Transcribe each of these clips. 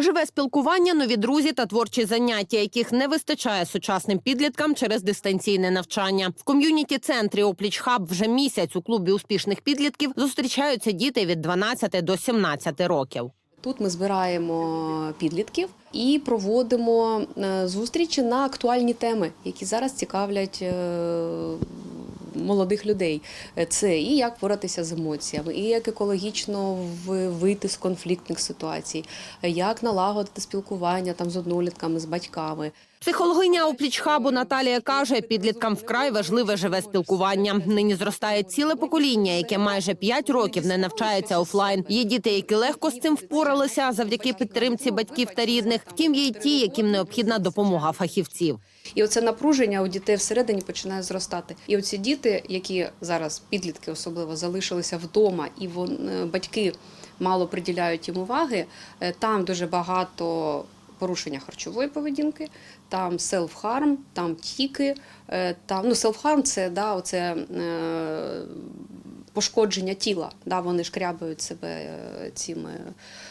Живе спілкування, нові друзі та творчі заняття, яких не вистачає сучасним підліткам через дистанційне навчання. В ком'юніті центрі Опліч Хаб вже місяць у клубі успішних підлітків зустрічаються діти від 12 до 17 років. Тут ми збираємо підлітків і проводимо е, зустрічі на актуальні теми, які зараз цікавлять е, молодих людей. Е, Це і як боротися з емоціями, і як екологічно вийти з конфліктних ситуацій, е, як налагодити спілкування там з однолітками, з батьками. Психологиня Оплічхабу Наталія каже, підліткам вкрай важливе живе спілкування. Нині зростає ціле покоління, яке майже 5 років не навчається офлайн. Є діти, які легко з цим впоралися завдяки підтримці батьків та рідних. Втім, є й ті, яким необхідна допомога фахівців. І оце напруження у дітей всередині починає зростати. І оці діти, які зараз підлітки особливо залишилися вдома, і вон, е, батьки мало приділяють їм уваги, е, там дуже багато порушення харчової поведінки, там селф-харм, там тіки, е, там ну селф-харм це да, оце. Е, Пошкодження тіла, да, вони шкрябають себе е, цими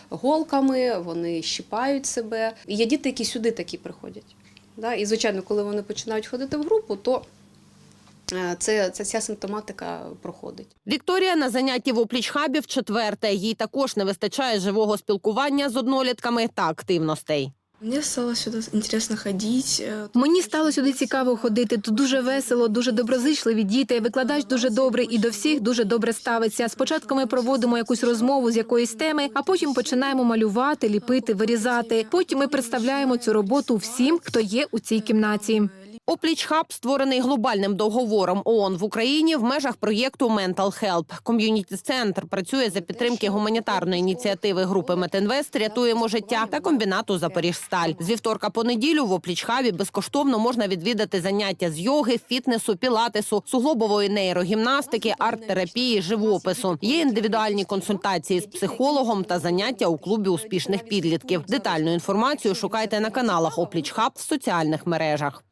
голками, вони щипають себе. І є діти, які сюди такі приходять. Да? І, звичайно, коли вони починають ходити в групу, то е, це, це ця симптоматика проходить. Вікторія на занятті в Оплічхабі в четверте. Їй також не вистачає живого спілкування з однолітками та активностей. Мне стало сюда інтересно ходить. э, Мені стало сюди цікаво ходити. Тут дуже весело, дуже доброзичливі діти. Викладач дуже добрий і до всіх дуже добре ставиться. Спочатку ми проводимо якусь розмову з якоїсь теми, а потім починаємо малювати, ліпити, вирізати. Потім ми представляємо цю роботу всім, хто є у цій кімнаті. Оплічхаб створений глобальним договором ООН в Україні в межах проєкту Mental Help. Ком'юніті-центр працює за підтримки гуманітарної ініціативи групи Метинвест Рятуємо життя та комбінату Запоріжсталь. З вівторка по неділю в Оплічхабі безкоштовно можна відвідати заняття з йоги, фітнесу, пілатесу, суглобової нейрогімнастики, арт-терапії, живопису. Є індивідуальні консультації з психологом та заняття у клубі успішних підлітків. Детальну інформацію шукайте на каналах Оплічхаб в соціальних мережах.